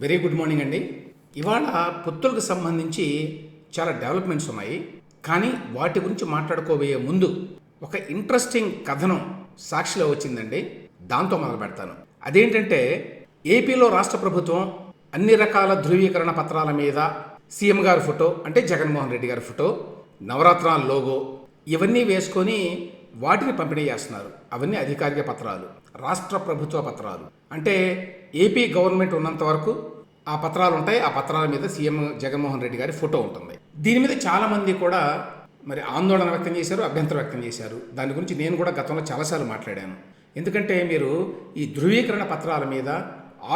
Very good morning అండి. ఇవాళ పొత్తులకు సంబంధించి చాలా డెవలప్మెంట్స్ ఉన్నాయి. కానీ వాటి గురించి మాట్లాడుకోబోయే ముందు ఒక ఇంట్రెస్టింగ్ కథనం సాక్షిలో వచ్చిందండి. దాంతో మొదలు పెడతాను. అదేంటంటే ఏపీలో రాష్ట్ర ప్రభుత్వం అన్ని రకాల ధృవీకరణ పత్రాల మీద సీఎం గారి ఫోటో అంటే జగన్మోహన్ రెడ్డి గారి ఫోటో నవరాత్రాల లోగో ఇవన్నీ వేసుకొని వాటిని పంపిణీ చేస్తున్నారు. అవన్నీ అధికారిక పత్రాలు రాష్ట్ర ప్రభుత్వ పత్రాలు. అంటే ఏపీ గవర్నమెంట్ ఉన్నంత వరకు ఆ పత్రాలు ఉంటాయి. ఆ పత్రాల మీద సీఎం జగన్మోహన్ రెడ్డి గారి ఫోటో ఉంటుంది. దీని మీద చాలామంది కూడా మరి ఆందోళన వ్యక్తం చేశారు అభ్యంతరం వ్యక్తం చేశారు. దాని గురించి నేను కూడా గతంలో చాలాసార్లు మాట్లాడాను. ఎందుకంటే మీరు ఈ ధృవీకరణ పత్రాల మీద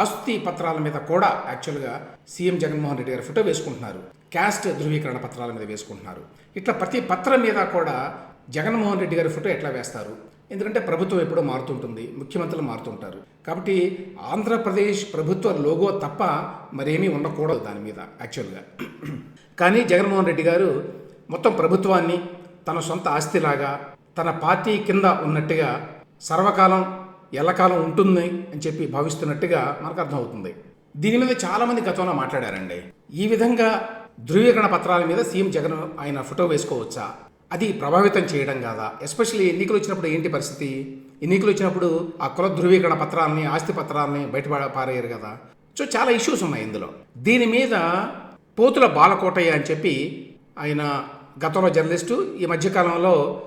ఆస్తి పత్రాల మీద కూడా యాక్చువల్గా సీఎం జగన్మోహన్ రెడ్డి గారి ఫోటో వేసుకుంటున్నారు. క్యాస్ట్ ధృవీకరణ పత్రాల మీద వేసుకుంటున్నారు. ఇట్లా ప్రతి పత్రం మీద కూడా జగన్మోహన్ రెడ్డి గారి ఫోటో ఎట్లా వేస్తారు? ఎందుకంటే ప్రభుత్వం ఎప్పుడో మారుతుంటుంది ముఖ్యమంత్రులు మారుతుంటారు. కాబట్టి ఆంధ్రప్రదేశ్ ప్రభుత్వ లోగో తప్ప మరేమీ ఉండకూడదు దాని మీద యాక్చువల్గా కానీ జగన్మోహన్ రెడ్డి గారు మొత్తం ప్రభుత్వాన్ని తన సొంత ఆస్తిలాగా తన పార్టీ కింద ఉన్నట్టుగా సర్వకాలం ఎల్లకాలం ఉంటుంది అని చెప్పి భావిస్తున్నట్టుగా మనకు అర్థమవుతుంది. దీని మీద చాలామంది గతంలో మాట్లాడారండి. ఈ విధంగా ధృవీకరణ పత్రాల మీద సీఎం జగన్ ఆయన ఫోటో వేసుకోవచ్చా? అది ప్రభావితం చేయడం కాదా? ఎస్పెషల్లీ ఎన్నికలు వచ్చినప్పుడు ఏంటి పరిస్థితి? ఎన్నికలు వచ్చినప్పుడు ఆ కుల ధృవీకరణ పత్రాలని ఆస్తి పత్రాలని బయట పారేయరు కదా. సో చాలా ఇష్యూస్ ఉన్నాయి ఇందులో. దీని మీద పోతుల బాలకోటయ్య అని చెప్పి ఆయన గతంలో జర్నలిస్టు ఈ మధ్యకాలంలో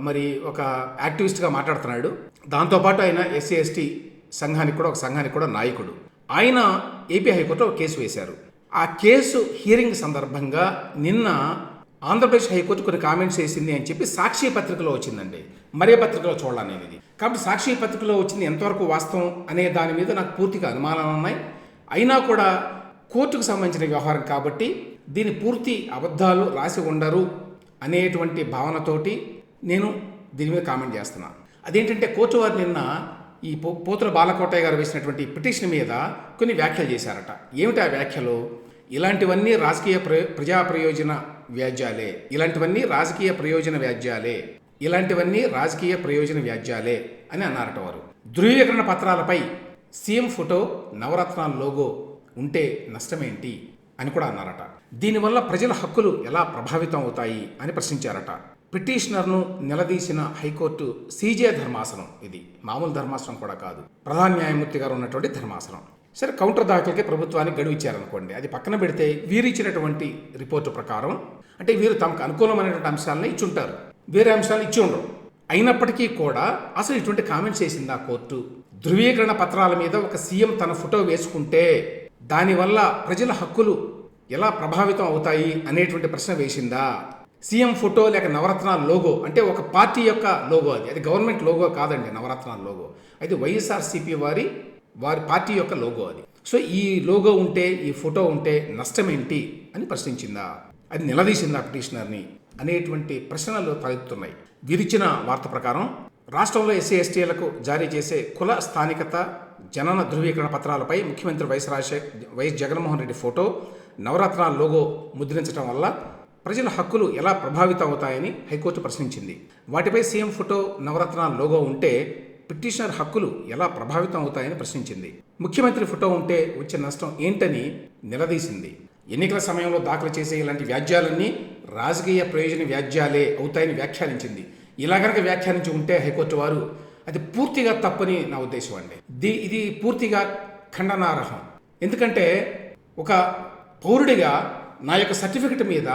మరి ఒక యాక్టివిస్ట్గా మాట్లాడుతున్నాడు. దాంతోపాటు ఆయన ఎస్సీ ఎస్టీ సంఘానికి కూడా ఒక సంఘానికి కూడా నాయకుడు. ఆయన ఏపీ హైకోర్టులో ఒక కేసు వేశారు. ఆ కేసు హియరింగ్ సందర్భంగా నిన్న ఆంధ్రప్రదేశ్ హైకోర్టు కొన్ని కామెంట్స్ వేసింది అని చెప్పి సాక్షి పత్రికలో వచ్చిందండి. మరే పత్రికలో చూడాలి ఇది? కాబట్టి సాక్షి పత్రికలో వచ్చింది ఎంతవరకు వాస్తవం అనే దాని మీద నాకు పూర్తిగా అనుమానాలు ఉన్నాయి. అయినా కూడా కోర్టుకు సంబంధించిన వ్యవహారం కాబట్టి దీని పూర్తి అబద్ధాలు రాసి ఉండరు అనేటువంటి భావనతోటి నేను దీని మీద కామెంట్ చేస్తున్నాను అదేంటంటే కోర్టు వారు నిన్న ఈ పో పోతుల బాలకోటయ్య గారు వేసినటువంటి పిటిషన్ మీద కొన్ని వ్యాఖ్యలు చేశారట. ఏమిటి ఆ వ్యాఖ్యలు? ఇలాంటివన్నీ రాజకీయ ప్ర ప్రజా ప్రయోజన వ్యాజ్యాలే. ఇలాంటివన్నీ రాజకీయ ప్రయోజన వ్యాజ్యాలే. ఇలాంటివన్నీ రాజకీయ ప్రయోజన వ్యాజ్యాలే అని అన్నారట వారు. ధృవీకరణ పత్రాలపై సీఎం ఫోటో నవరత్నాల లోగో ఉంటే నష్టమేంటి అని కూడా అన్నారట. దీనివల్ల ప్రజల హక్కులు ఎలా ప్రభావితం అవుతాయి అని ప్రశ్నించారట. పిటిషనర్ను నిలదీసిన హైకోర్టు సీజే ధర్మాసనం ఇది. మామూలు ధర్మాసనం కూడా కాదు. ప్రధాన న్యాయమూర్తి గారు ఉన్నటువంటి ధర్మాసనం. సరే కౌంటర్ దాఖలకే ప్రభుత్వానికి గడువు ఇచ్చారనుకోండి. అది పక్కన పెడితే వీరు ఇచ్చినటువంటి రిపోర్టు ప్రకారం అంటే వీరు తమకు అనుకూలమైనటువంటి అంశాలను ఇచ్చుంటారు. వేరే అంశాలు ఇచ్చి ఉండరు. అయినప్పటికీ కూడా అసలు ఇటువంటి కామెంట్స్ చేసింది ఆ కోర్టు? ధృవీకరణ పత్రాల మీద ఒక సీఎం తన ఫోటో వేసుకుంటే దానివల్ల ప్రజల హక్కులు ఎలా ప్రభావితం అవుతాయి అనేటువంటి ప్రశ్న వేసిందా? సీఎం ఫోటో లేక నవరత్నాల లోగో అంటే ఒక పార్టీ యొక్క లోగో అది. అది గవర్నమెంట్ లోగో కాదండి నవరత్న లోగో. అది వైఎస్ఆర్సీపీ వారి వారి పార్టీ యొక్క లోగో అది. సో ఈ లోగో ఉంటే ఈ ఫోటో ఉంటే నష్టం ఏంటి అని ప్రశ్నించిందా? అది నిలదీసిందా పిటిషనర్ని అనేటువంటి ప్రశ్నలు తలెత్తుతున్నాయి. విరిచిన వార్త ప్రకారం రాష్ట్రంలో ఎస్సీ ఎస్టీలకు జారీ చేసే కుల స్థానికత జనన ధృవీకరణ పత్రాలపై ముఖ్యమంత్రి YS Rajasekhar YS Jaganmohan Reddy photo నవరత్నాల లోగో ముద్రించడం వల్ల ప్రజల హక్కులు ఎలా ప్రభావితం అవుతాయని హైకోర్టు ప్రశ్నించింది. వాటిపై సీఎం ఫోటో నవరత్నాల లోగో ఉంటే పిటిషనర్ హక్కులు ఎలా ప్రభావితం అవుతాయని ప్రశ్నించింది. ముఖ్యమంత్రి ఫోటో ఉంటే వచ్చే నష్టం ఏంటని నిలదీసింది. ఎన్నికల సమయంలో దాఖలు చేసే ఇలాంటి వ్యాజ్యాలన్నీ రాజకీయ ప్రయోజన వ్యాజ్యాలే అవుతాయని వ్యాఖ్యానించింది. ఇలా కనుక వ్యాఖ్యానించి ఉంటే హైకోర్టు వారు అది పూర్తిగా తప్పని నా ఉద్దేశం అండి. దీ ఇది పూర్తిగా ఖండనార్హం. ఎందుకంటే ఒక పౌరుడిగా నా యొక్క సర్టిఫికెట్ మీద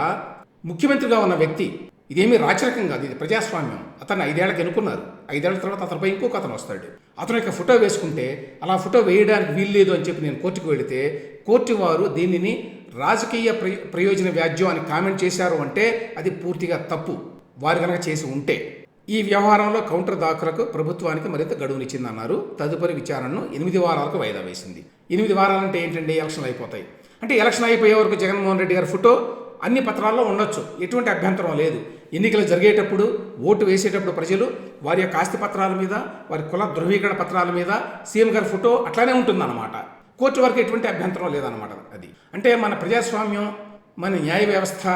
ముఖ్యమంత్రిగా ఉన్న వ్యక్తి ఇదేమీ రాచరికం కాదు ఇది ప్రజాస్వామ్యం. అతను ఐదేళ్ళకి ఎన్నుకున్నారు. ఐదేళ్ళ తర్వాత అతనిపై ఇంకొక అతను వస్తాడు. అతను యొక్క ఫోటో వేసుకుంటే అలా ఫోటో వేయడానికి వీల్లేదు అని చెప్పి నేను కోర్టుకు వెళితే కోర్టు వారు దీనిని రాజకీయ ప్రయో ప్రయోజన వ్యాజ్యం అని కామెంట్ చేశారు అంటే అది పూర్తిగా తప్పు. వారు కనుక చేసి ఉంటే. ఈ వ్యవహారంలో కౌంటర్ దాఖలకు ప్రభుత్వానికి మరింత గడువునిచ్చిందన్నారు. తదుపరి విచారణను ఎనిమిది వారాలకు వాయిదా వేసింది. ఎనిమిది వారాలంటే ఏంటంటే ఎలక్షన్లు అయిపోతాయి. అంటే ఎలక్షన్ అయిపోయే వరకు జగన్మోహన్ రెడ్డి గారి ఫోటో అన్ని పత్రాల్లో ఉండొచ్చు. ఎటువంటి అభ్యంతరం లేదు. ఎన్నికలు జరిగేటప్పుడు ఓటు వేసేటప్పుడు ప్రజలు వారి యొక్క ఆస్తి పత్రాల మీద వారి కుల ధృవీకరణ పత్రాల మీద సీఎం గారి ఫోటో అట్లానే ఉంటుందన్నమాట. కోర్టు వరకు ఎటువంటి అభ్యంతరం లేదన్నమాట అది. అంటే మన ప్రజాస్వామ్యం మన న్యాయ వ్యవస్థ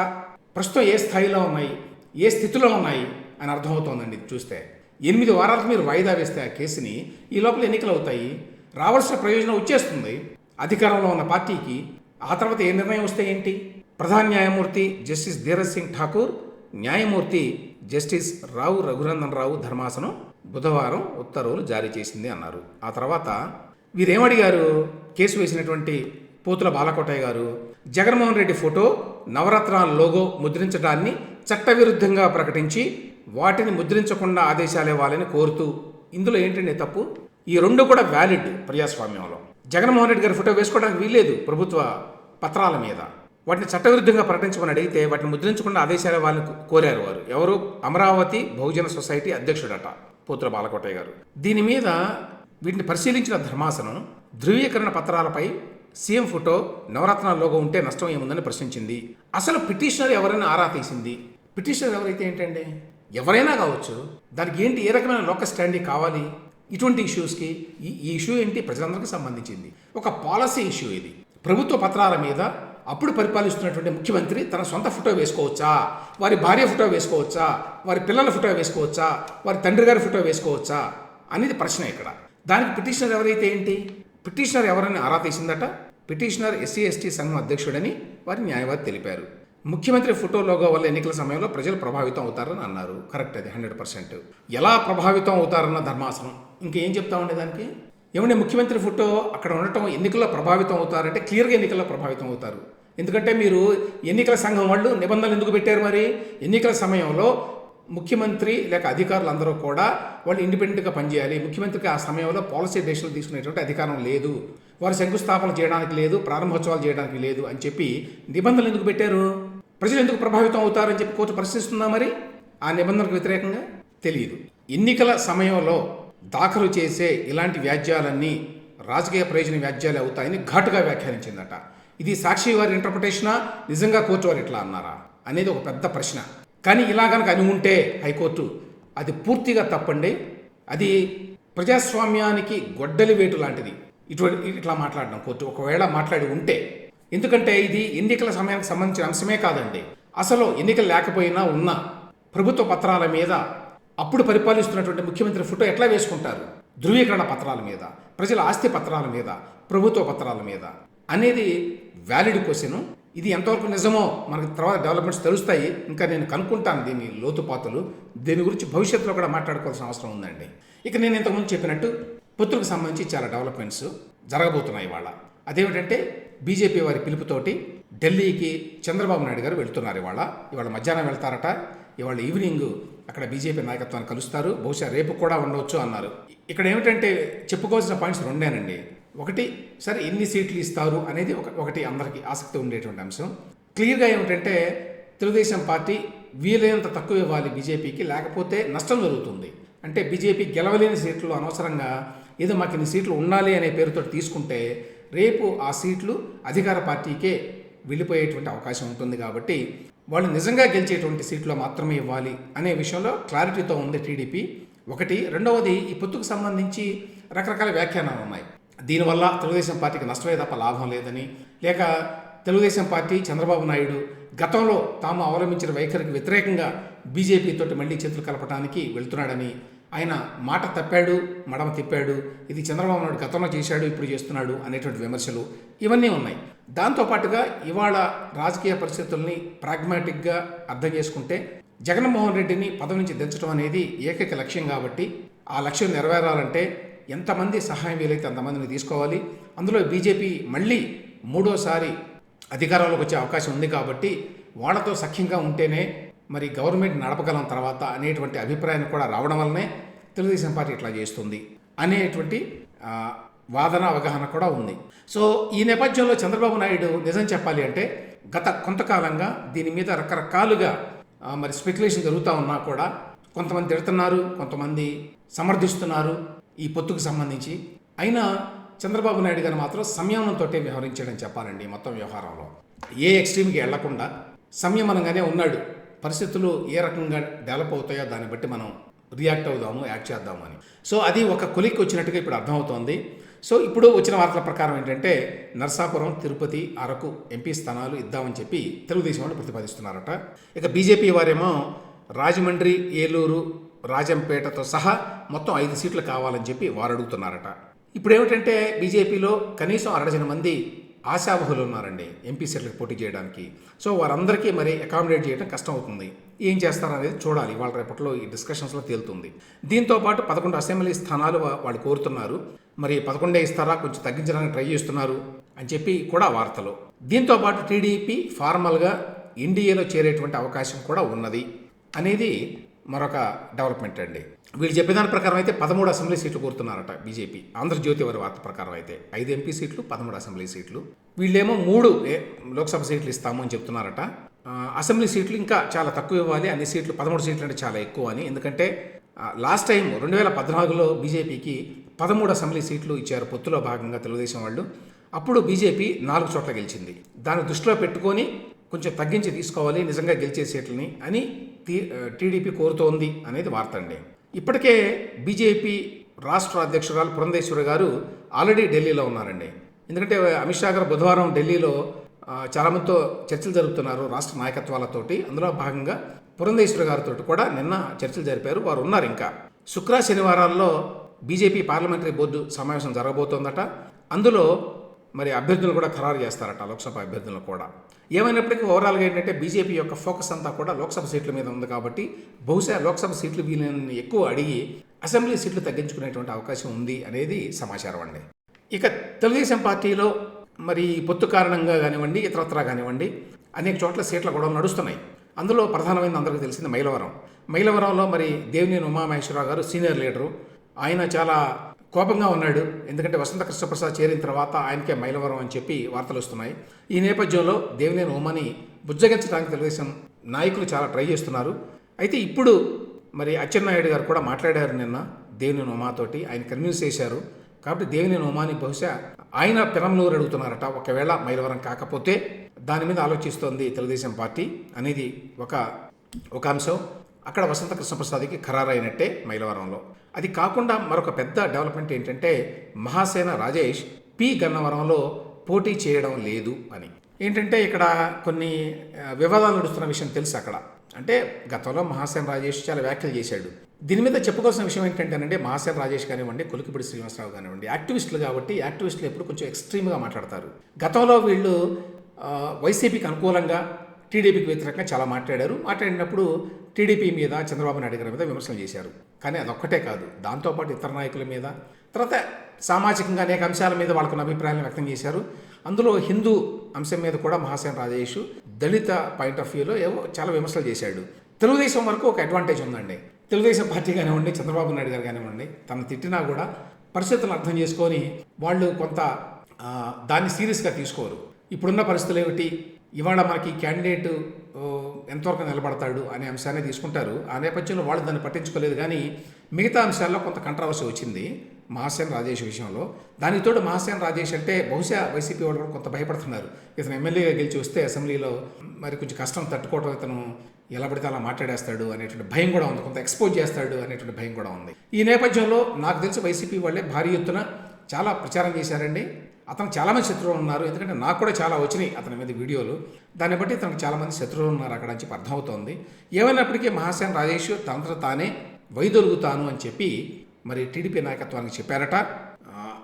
ప్రస్తుతం ఏ స్థాయిలో ఉన్నాయి ఏ స్థితిలో ఉన్నాయి అని అర్థమవుతోందండి చూస్తే. ఎనిమిది వారాలకు మీరు వాయిదా వేస్తే ఆ కేసుని ఈ లోపల ఎన్నికలు అవుతాయి రావాల్సిన ప్రయోజనం వచ్చేస్తుంది. అధికారంలో ఉన్న పార్టీకి ఆ తర్వాత ఏ నిర్ణయం వస్తే ఏంటి? ప్రధాన న్యాయమూర్తి జస్టిస్ ధీరజ్ సింగ్ ఠాకూర్ న్యాయమూర్తి జస్టిస్ రావు రఘునందన్ రావు ధర్మాసనం బుధవారం ఉత్తర్వులు జారీ చేసింది అన్నారు. ఆ తర్వాత వీరేమడిగారు కేసు వేసినటువంటి పోతుల బాలకోటయ్య గారు జగన్మోహన్ రెడ్డి ఫోటో నవరత్నాల లోగో ముద్రించడాన్ని చట్టవిరుద్ధంగా ప్రకటించి వాటిని ముద్రించకుండా ఆదేశాలు ఇవ్వాలని కోరుతూ ఇందులో ఏంటండి తప్పు? ఈ రెండు కూడా వ్యాలిడ్ ప్రజాస్వామ్యంలో. జగన్మోహన్ రెడ్డి గారి ఫోటో వేసుకోవడానికి వీల్లేదు ప్రభుత్వ పత్రాల మీద. వాటిని చట్టవిరుద్ధంగా ప్రకటించమని అడిగితే వాటిని ముద్రించకుండా ఆదేశాల వాళ్ళని కోరారు వారు. ఎవరు? అమరావతి బహుజన సొసైటీ అధ్యక్షుడట పోతుల బాలకోటయ్య గారు. దీని మీద వీటిని పరిశీలించిన ధర్మాసనం ధృవీకరణ పత్రాలపై సీఎం ఫోటో నవరత్నాల లోగో ఉంటే నష్టం ఏముందని ప్రశ్నించింది. అసలు పిటిషనర్ ఎవరైనా ఆరా తీసింది? పిటిషనర్ ఎవరైతే ఏంటండి? ఎవరైనా కావచ్చు. దానికి ఏంటి ఏ రకమైన లోక స్టాండింగ్ కావాలి? ఇటువంటి ఇష్యూస్కి ఈ ఈ ఇష్యూ ఏంటి? ప్రజలందరికీ సంబంధించింది. ఒక పాలసీ ఇష్యూ ఇది. ప్రభుత్వ పత్రాల మీద అప్పుడు పరిపాలిస్తున్నటువంటి ముఖ్యమంత్రి తన సొంత ఫోటో వేసుకోవచ్చా? వారి భార్య ఫోటో వేసుకోవచ్చా? వారి పిల్లల ఫోటో వేసుకోవచ్చా? వారి తండ్రి గారి ఫోటో వేసుకోవచ్చా? అనేది ప్రశ్న ఇక్కడ. దానికి పిటిషనర్ ఎవరైతే ఏంటి? పిటిషనర్ ఎవరని ఆరా తీసిందట? పిటిషనర్ ఎస్సీ ఎస్టీ సంఘం అధ్యక్షుడని వారి న్యాయవాది తెలిపారు. ముఖ్యమంత్రి ఫోటో లోగో వల్ల ఎన్నికల సమయంలో ప్రజలు ప్రభావితం అవుతారని అన్నారు. కరెక్ట్ అది హండ్రెడ్ పర్సెంట్. ఎలా ప్రభావితం అవుతారన్న ధర్మాసనం. ఇంకేం చెప్తా ఉండే దానికి ఏమంటే ముఖ్యమంత్రి ఫోటో అక్కడ ఉండటం ఎన్నికల్లో ప్రభావితం అవుతారంటే క్లియర్గా ఎన్నికల్లో ప్రభావితం అవుతారు. ఎందుకంటే మీరు ఎన్నికల సంఘం వాళ్ళు నిబంధనలు ఎందుకు పెట్టారు మరి? ఎన్నికల సమయంలో ముఖ్యమంత్రి లేక అధికారులు అందరూ కూడా వాళ్ళు ఇండిపెండెంట్గా పనిచేయాలి. ముఖ్యమంత్రికి ఆ సమయంలో పాలసీ డెసిషన్లు తీసుకునేటువంటి అధికారం లేదు. వారు శంకుస్థాపన చేయడానికి లేదు ప్రారంభోత్సవాలు చేయడానికి లేదు అని చెప్పి నిబంధనలు ఎందుకు పెట్టారు? ప్రజలు ఎందుకు ప్రభావితం అవుతారని చెప్పి కోర్టు ప్రశ్నిస్తుందా మరి? ఆ నిబంధనకు వ్యతిరేకంగా? తెలియదు ఎన్నికల సమయంలో దాఖలు చేసే ఇలాంటి వ్యాజ్యాలన్నీ రాజకీయ ప్రయోజన వ్యాజ్యాలు అవుతాయని ఘాటుగా వ్యాఖ్యానించిందట. ఇది సాక్షి వారి ఇంటర్ప్రిటేషనా నిజంగా కోర్టు వారు ఇట్లా అన్నారా? అనేది ఒక పెద్ద ప్రశ్న. కానీ ఇలా కనుక అని ఉంటే హైకోర్టు అది పూర్తిగా తప్పండి. అది ప్రజాస్వామ్యానికి గొడ్డలి వేటు లాంటిది. ఇటువంటి ఇట్లా మాట్లాడడం కోర్టు ఒకవేళ మాట్లాడి ఉంటే. ఎందుకంటే ఇది ఎన్నికల సమయానికి సంబంధించిన అంశమే కాదండి. అసలు ఎన్నికలు లేకపోయినా ఉన్న ప్రభుత్వ పత్రాల మీద అప్పుడు పరిపాలిస్తున్నటువంటి ముఖ్యమంత్రి ఫోటో ఎట్లా వేసుకుంటారు? ధృవీకరణ పత్రాల మీద ప్రజల ఆస్తి పత్రాల మీద ప్రభుత్వ పత్రాల మీద అనేది వ్యాలిడ్ క్వశ్చన్ ఇది ఎంతవరకు నిజమో మనకు తర్వాత డెవలప్మెంట్స్ తెలుస్తాయి. ఇంకా నేను కనుక్కుంటాను దీని లోతుపాతలు. దీని గురించి భవిష్యత్తులో కూడా మాట్లాడుకోవాల్సిన అవసరం ఉందండి. ఇక నేను ఇంతకుముందు చెప్పినట్టు పొత్తులకు సంబంధించి చాలా డెవలప్మెంట్స్ జరగబోతున్నాయి ఇవాళ. అదేమిటంటే బీజేపీ వారి పిలుపుతోటి ఢిల్లీకి చంద్రబాబు నాయుడు గారు వెళ్తున్నారు ఇవాళ. ఇవాళ మధ్యాహ్నం వెళ్తారట. ఇవాళ ఈవినింగ్ అక్కడ బీజేపీ నాయకత్వాన్ని కలుస్తారు. బహుశా రేపు కూడా ఉండవచ్చు అన్నారు. ఇక్కడ ఏమిటంటే చెప్పుకోవాల్సిన పాయింట్స్ రెండేనండి. ఒకటి సరే ఎన్ని సీట్లు ఇస్తారు అనేది ఒక ఒకటి అందరికీ ఆసక్తి ఉండేటువంటి అంశం. క్లియర్గా ఏమిటంటే తెలుగుదేశం పార్టీ వీలైనంత తక్కువ ఇవ్వాలి బీజేపీకి లేకపోతే నష్టం జరుగుతుంది. అంటే బీజేపీ గెలవలేని సీట్లు అనవసరంగా ఏదో మాకు ఇన్ని సీట్లు ఉండాలి అనే పేరుతో తీసుకుంటే రేపు ఆ సీట్లు అధికార పార్టీకే వెళ్ళిపోయేటువంటి అవకాశం ఉంటుంది కాబట్టి వాళ్ళు నిజంగా గెలిచేటువంటి సీట్లో మాత్రమే ఇవ్వాలి అనే విషయంలో క్లారిటీతో ఉంది టీడీపీ. ఒకటి. రెండవది ఈ పొత్తుకు సంబంధించి రకరకాల వ్యాఖ్యానాలు ఉన్నాయి. దీనివల్ల తెలుగుదేశం పార్టీకి నష్టమే తప్ప లాభం లేదని. లేక తెలుగుదేశం పార్టీ చంద్రబాబు నాయుడు గతంలో తాము అవలంబించిన వైఖరికి వ్యతిరేకంగా బీజేపీతో మళ్ళీ మళ్ళీ చేతులు కలపడానికి వెళ్తున్నాడని ఆయన మాట తప్పాడు మడమ తిప్పాడు ఇది చంద్రబాబు నాయుడు గతంలో చేశాడు ఇప్పుడు చేస్తున్నాడు అనేటువంటి విమర్శలు ఇవన్నీ ఉన్నాయి. దాంతోపాటుగా ఇవాళ రాజకీయ పరిస్థితుల్ని ప్రాగ్మాటిక్గా అర్థం చేసుకుంటే జగన్మోహన్ రెడ్డిని పదవి నుంచి దించడం అనేది ఏకైక లక్ష్యం కాబట్టి ఆ లక్ష్యం నెరవేరాలంటే ఎంతమంది సహాయం వీలైతే అంతమందిని తీసుకోవాలి. అందులో బీజేపీ మళ్ళీ మూడోసారి అధికారంలోకి వచ్చే అవకాశం ఉంది కాబట్టి వాళ్ళతో సఖ్యంగా ఉంటేనే మరి గవర్నమెంట్ నడపగలం తర్వాత అనేటువంటి అభిప్రాయం కూడా రావడం వల్లనే తెలుగుదేశం పార్టీ ఇట్లా చేస్తుంది అనేటువంటి వాదన అవగాహన కూడా ఉంది. సో ఈ నేపథ్యంలో చంద్రబాబు నాయుడు నిజం చెప్పాలి అంటే గత కొంతకాలంగా దీని మీద రకరకాలుగా మరి స్పెక్యులేషన్ జరుగుతూ ఉన్నా కూడా కొంతమంది తిడుతున్నారు కొంతమంది సమర్థిస్తున్నారు ఈ పొత్తుకు సంబంధించి. అయినా చంద్రబాబు నాయుడు గారు మాత్రం సంయమనంతో వ్యవహరించాడని చెప్పాలండి మొత్తం వ్యవహారంలో. ఏ ఎక్స్ట్రీమ్కి వెళ్ళకుండా సంయమనంగానే ఉన్నాడు. పరిస్థితులు ఏ రకంగా డెవలప్ అవుతాయో దాన్ని బట్టి మనం రియాక్ట్ అవుదాము యాక్ట్ చేద్దాము అని. సో అది ఒక కొలిక్కి వచ్చినట్టుగా ఇప్పుడు అర్థమవుతోంది. సో ఇప్పుడు వచ్చిన వార్తల ప్రకారం ఏంటంటే నర్సాపురం తిరుపతి అరకు ఎంపీ స్థానాలు ఇద్దామని చెప్పి తెలుగుదేశం వాళ్ళు ప్రతిపాదిస్తున్నారట. ఇక బీజేపీ వారేమో రాజమండ్రి ఏలూరు రాజంపేటతో సహా మొత్తం ఐదు సీట్లు కావాలని చెప్పి వారు అడుగుతున్నారట. ఇప్పుడు ఏమిటంటే బీజేపీలో కనీసం అరడజన మంది ఆశావహులు ఉన్నారండి ఎంపీ సీట్లకు పోటీ చేయడానికి. సో వారందరికీ మరి అకామిడేట్ చేయడం కష్టం అవుతుంది. ఏం చేస్తారనేది చూడాలి వాళ్ళ రేపట్లో ఈ డిస్కషన్స్లో తేలుతుంది. దీంతో పాటు పదకొండు అసెంబ్లీ స్థానాలు వాళ్ళు కోరుతున్నారు. మరి పదకొండే ఇస్తారా కొంచెం తగ్గించడానికి ట్రై చేస్తున్నారు అని చెప్పి కూడా వార్తలు. దీంతో పాటు టీడీపీ ఫార్మల్గా ఎన్డీఏలో చేరేటువంటి అవకాశం కూడా ఉన్నది అనేది మరొక డెవలప్మెంట్ అండి. వీళ్ళు చెప్పేదాని ప్రకారం అయితే పదమూడు అసెంబ్లీ సీట్లు కోరుతున్నారట బీజేపీ. ఆంధ్రజ్యోతి వారి వార్త ప్రకారం అయితే ఐదు ఎంపీ సీట్లు పదమూడు అసెంబ్లీ సీట్లు. వీళ్ళేమో మూడు లోక్సభ సీట్లు ఇస్తాము అని చెప్తున్నారట. అసెంబ్లీ సీట్లు ఇంకా చాలా తక్కువ ఇవ్వాలి అన్ని సీట్లు పదమూడు సీట్లు అంటే చాలా ఎక్కువ అని. ఎందుకంటే లాస్ట్ టైం రెండు వేల పద్నాలుగులో బీజేపీకి పదమూడు అసెంబ్లీ సీట్లు ఇచ్చారు పొత్తులో భాగంగా తెలుగుదేశం వాళ్ళు. అప్పుడు బీజేపీ నాలుగు చోట్ల గెలిచింది. దాన్ని దృష్టిలో పెట్టుకొని కొంచెం తగ్గించి తీసుకోవాలి నిజంగా గెలిచే సీట్లని అని టీ- టీడీపీ కోరుతోంది అనేది వార్త అండి. ఇప్పటికే బీజేపీ రాష్ట్ర అధ్యక్షురాలు పురంధేశ్వరి గారు ఆల్రెడీ ఢిల్లీలో ఉన్నారండి. ఎందుకంటే అమిత్ షా గారు బుధవారం ఢిల్లీలో చాలామందితో చర్చలు జరుపుతున్నారు రాష్ట్ర నాయకత్వాలతోటి. అందులో భాగంగా పురంధేశ్వరి గారితో కూడా నిన్న చర్చలు జరిపారు వారు ఉన్నారు ఇంకా. శుక్ర శనివారాల్లో బీజేపీ పార్లమెంటరీ బోర్డు సమావేశం జరగబోతోందట. అందులో మరి అభ్యర్థులు కూడా ఖరారు చేస్తారట లోక్సభ అభ్యర్థులను కూడా. ఏమైనప్పటికీ ఓవరాల్గా ఏంటంటే బీజేపీ యొక్క ఫోకస్ అంతా కూడా లోక్సభ సీట్ల మీద ఉంది కాబట్టి బహుశా లోక్సభ సీట్లు వీళ్ళని ఎక్కువ అడిగి అసెంబ్లీ సీట్లు తగ్గించుకునేటువంటి అవకాశం ఉంది అనేది సమాచారం అండి. ఇక తెలుగుదేశం పార్టీలో మరి పొత్తు కారణంగా కానివ్వండి ఇతరత్రా కానివ్వండి అనేక చోట్ల సీట్ల గొడవలు నడుస్తున్నాయి. అందులో ప్రధానమైనది అందరికీ తెలిసింది మైలవరం. మైలవరంలో మరి దేవినేని ఉమామహేశ్వరరావు గారు సీనియర్ లీడరు. ఆయన చాలా కోపంగా ఉన్నాడు. ఎందుకంటే వసంత కృష్ణప్రసాద్ చేరిన తర్వాత ఆయనకే మైలవరం అని చెప్పి వార్తలు వస్తున్నాయి. ఈ నేపథ్యంలో దేవినేని ఉమాని బుజ్జగించడానికి తెలుగుదేశం నాయకులు చాలా ట్రై చేస్తున్నారు. అయితే ఇప్పుడు మరి అచ్చెన్నాయుడు గారు కూడా మాట్లాడారు నిన్న దేవినేని ఉమాతోటి ఆయన కన్విన్స్ చేశారు. కాబట్టి దేవినేని ఉమాని బహుశా ఆయన పెనంలూరు అడుగుతున్నారట. ఒకవేళ మైలవరం కాకపోతే దాని మీద ఆలోచిస్తోంది తెలుగుదేశం పార్టీ అనేది ఒక ఒక అంశం. అక్కడ వసంత కృష్ణప్రసాద్కి ఖరారైనట్టే మైలవరంలో. అది కాకుండా మరొక పెద్ద డెవలప్మెంట్ ఏంటంటే మహాసేన రాజేష్ పి గన్నవరంలో పోటీ చేయడం లేదు అని. ఏంటంటే ఇక్కడ కొన్ని వివాదాలు నడుస్తున్న విషయం తెలుసు అక్కడ. అంటే గతంలో మహాసేన రాజేష్ చాలా వ్యాఖ్యలు చేశాడు. దీని మీద చెప్పుకోవాల్సిన విషయం ఏంటంటేనంటే మహాసేన రాజేష్ కానివ్వండి కొలికిపిడి శ్రీనివాసరావు కానివ్వండి యాక్టివిస్టులు కాబట్టి యాక్టివిస్టులు ఎప్పుడు కొంచెం ఎక్స్ట్రీమ్గా మాట్లాడతారు. గతంలో వీళ్ళు వైసీపీకి అనుకూలంగా టీడీపీకి వ్యతిరేకంగా చాలా మాట్లాడారు. మాట్లాడినప్పుడు టీడీపీ మీద చంద్రబాబు నాయుడు గారి మీద విమర్శలు చేశారు. కానీ అదొక్కటే కాదు. దాంతోపాటు ఇతర నాయకుల మీద తర్వాత సామాజికంగా అనేక అంశాల మీద వాళ్ళకున్న అభిప్రాయాలను వ్యక్తం చేశారు. అందులో హిందూ అంశం మీద కూడా మహాసేన రాజేష్ దళిత పాయింట్ ఆఫ్ వ్యూలో ఏవో చాలా విమర్శలు చేశాడు. తెలుగుదేశం వరకు ఒక అడ్వాంటేజ్ ఉందండి. తెలుగుదేశం పార్టీ కానివ్వండి చంద్రబాబు నాయుడు గారు కానివ్వండి తను తిట్టినా కూడా పరిస్థితులను అర్థం చేసుకొని వాళ్ళు కొంత దాన్ని సీరియస్గా తీసుకోరు. ఇప్పుడున్న పరిస్థితులు ఏమిటి? ఇవాళ మనకి క్యాండిడేట్ ఎంతవరకు నిలబడతాడు అనే అంశాన్ని తీసుకుంటారు. ఆ నేపథ్యంలో వాళ్ళు దాన్ని పట్టించుకోలేదు కానీ మిగతా అంశాల్లో కొంత కంట్రవర్సీ వచ్చింది మహాసేన రాజేష్ విషయంలో. దానితోడు మహాసేన రాజేష్ అంటే బహుశా వైసీపీ వాళ్ళు కూడా కొంత భయపడుతున్నారు. ఇతను ఎమ్మెల్యేగా గెలిచి వస్తే అసెంబ్లీలో మరి కొంచెం కష్టం తట్టుకోవడం ఇతను ఎలా పడితే అలా మాట్లాడేస్తాడు అనేటువంటి భయం కూడా ఉంది. కొంత ఎక్స్పోజ్ చేస్తాడు అనేటువంటి భయం కూడా ఉంది. ఈ నేపథ్యంలో నాకు తెలిసి వైసీపీ వాళ్ళే భారీ ఎత్తున చాలా ప్రచారం చేశారండి. అతను చాలామంది శత్రువులు ఉన్నారు. ఎందుకంటే నాకు కూడా చాలా వచ్చినాయి అతని మీద వీడియోలు. దాన్ని బట్టి తనకు చాలామంది శత్రువులు ఉన్నారు అక్కడ అని చెప్పి అర్థమవుతోంది. ఏమైనప్పటికీ మహాసేన రాజేష్ తనంతట తానే వైదొలుగుతాను అని చెప్పి మరి టీడీపీ నాయకత్వానికి చెప్పారట.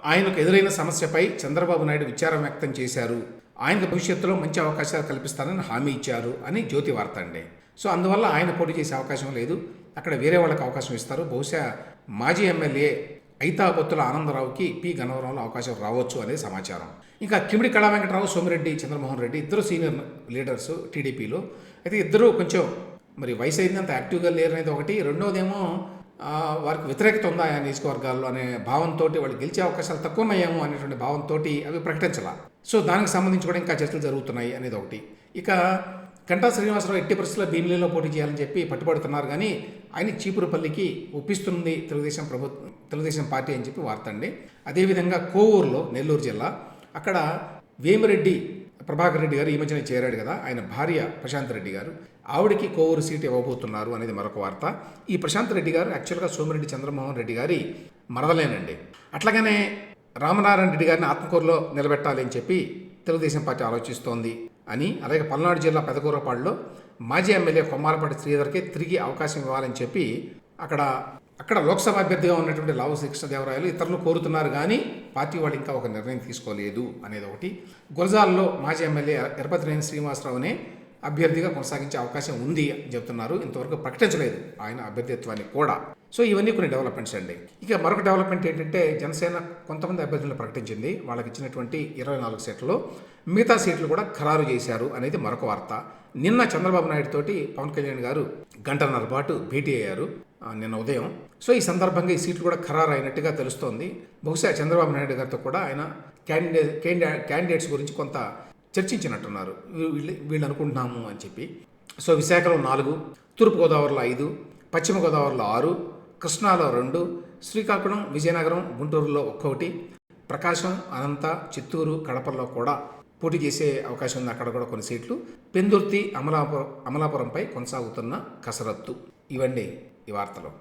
ఆయనకు ఎదురైన సమస్యపై చంద్రబాబు నాయుడు విచారం వ్యక్తం చేశారు. ఆయనకు భవిష్యత్తులో మంచి అవకాశాలు కల్పిస్తానని హామీ ఇచ్చారు అని జ్యోతి వార్త అండి. సో అందువల్ల ఆయన పోటీ చేసే అవకాశం లేదు. అక్కడ వేరే వాళ్ళకి అవకాశం ఇస్తారు. బహుశా మాజీ ఎమ్మెల్యే ఐతాబొత్తుల ఆనందరావుకి పి. గన్నవరంలో అవకాశం రావచ్చు అనేది సమాచారం. ఇంకా కిమిడి కళా వెంకటరావు సోమిరెడ్డి చంద్రమోహన్ రెడ్డి ఇద్దరు సీనియర్ లీడర్స్ టీడీపీలో. అయితే ఇద్దరు కొంచెం మరి వయసు అయిందంత యాక్టివ్గా లేరు అనేది ఒకటి. రెండోదేమో వారికి వ్యతిరేకత ఉందా ఆ నియోజకవర్గాల్లో అనే భావంతో వాళ్ళు గెలిచే అవకాశాలు తక్కువ అనేటువంటి భావంతో అవి ప్రకటించాల. సో దానికి సంబంధించి కూడా ఇంకా చర్చలు జరుగుతున్నాయి అనేది ఒకటి. ఇక కంటా శ్రీనివాసరావు ఎట్టి పరిస్థితుల్లో భీమిలీలో పోటీ చేయాలని చెప్పి పట్టుబడుతున్నారు కానీ ఆయన చీపురుపల్లికి ఒప్పిస్తుంది తెలుగుదేశం ప్రభుత్వం తెలుగుదేశం పార్టీ అని చెప్పి వార్త అండి. అదేవిధంగా కోవూరులో నెల్లూరు జిల్లా అక్కడ వేమిరెడ్డి ప్రభాకర్ రెడ్డి గారు ఈ మధ్యన చేరాడు కదా ఆయన భార్య ప్రశాంత్ రెడ్డి గారు. ఆవిడకి కోవూరు సీట్ ఇవ్వబోతున్నారు అనేది మరొక వార్త. ఈ ప్రశాంత్ రెడ్డి గారు యాక్చువల్గా సోమిరెడ్డి చంద్రమోహన్ రెడ్డి గారి మరదలేనండి. అట్లాగనే రామనారాయణ రెడ్డి గారిని ఆత్మకూరులో నిలబెట్టాలి అని చెప్పి తెలుగుదేశం పార్టీ ఆలోచిస్తోంది. అని అలాగే పల్నాడు జిల్లా పెదకూరపాడులో మాజీ ఎమ్మెల్యే కొమ్మాలపాటి శ్రీధర్కి తిరిగి అవకాశం ఇవ్వాలని చెప్పి అక్కడ అక్కడ లోక్సభ అభ్యర్థిగా ఉన్నటువంటి లావు కృష్ణదేవరాయలు ఇతరులు కోరుతున్నారు కానీ పార్టీ వాళ్ళు ఇంకా ఒక నిర్ణయం తీసుకోలేదు అనేది ఒకటి. గురజాల్లో మాజీ ఎమ్మెల్యే ఎరపతినేని శ్రీనివాసరావునే అభ్యర్థిగా కొనసాగించే అవకాశం ఉంది అని చెప్తున్నారు. ఇంతవరకు ప్రకటించలేదు ఆయన అభ్యర్థిత్వాన్ని కూడా. సో ఇవన్నీ కొన్ని డెవలప్మెంట్స్ అండి. ఇక మరొక డెవలప్మెంట్ ఏంటంటే జనసేన కొంతమంది అభ్యర్థులను ప్రకటించింది. వాళ్ళకి ఇచ్చినటువంటి ఇరవై నాలుగు సీట్లలో మిగతా సీట్లు కూడా ఖరారు చేశారు అనేది మరొక వార్త. నిన్న చంద్రబాబు నాయుడు తోటి పవన్ కళ్యాణ్ గారు గంటన్నర పాటు భేటీ అయ్యారు నిన్న ఉదయం. సో ఈ సందర్భంగా ఈ సీట్లు కూడా ఖరారు అయినట్టుగా తెలుస్తోంది. బహుశా చంద్రబాబు నాయుడు గారితో కూడా ఆయన క్యాండిడేట్ క్యాండిడేట్ క్యాండిడేట్స్ గురించి కొంత చర్చించినట్టున్నారు. వీళ్ళు వీళ్ళు అనుకుంటున్నాము అని చెప్పి. సో విశాఖలో నాలుగు తూర్పుగోదావరిలో ఐదు పశ్చిమ గోదావరిలో ఆరు కృష్ణాలో రెండు శ్రీకాకుళం విజయనగరం గుంటూరులో ఒక్కొక్కటి ప్రకాశం అనంత చిత్తూరు కడపల్లో కూడా పోటీ చేసే అవకాశం ఉంది. అక్కడ కూడా కొన్ని సీట్లు. పెందుర్తి అమలాపురం అమలాపురంపై కొనసాగుతున్న కసరత్తు. ఇవండి ఈ వార్తలు.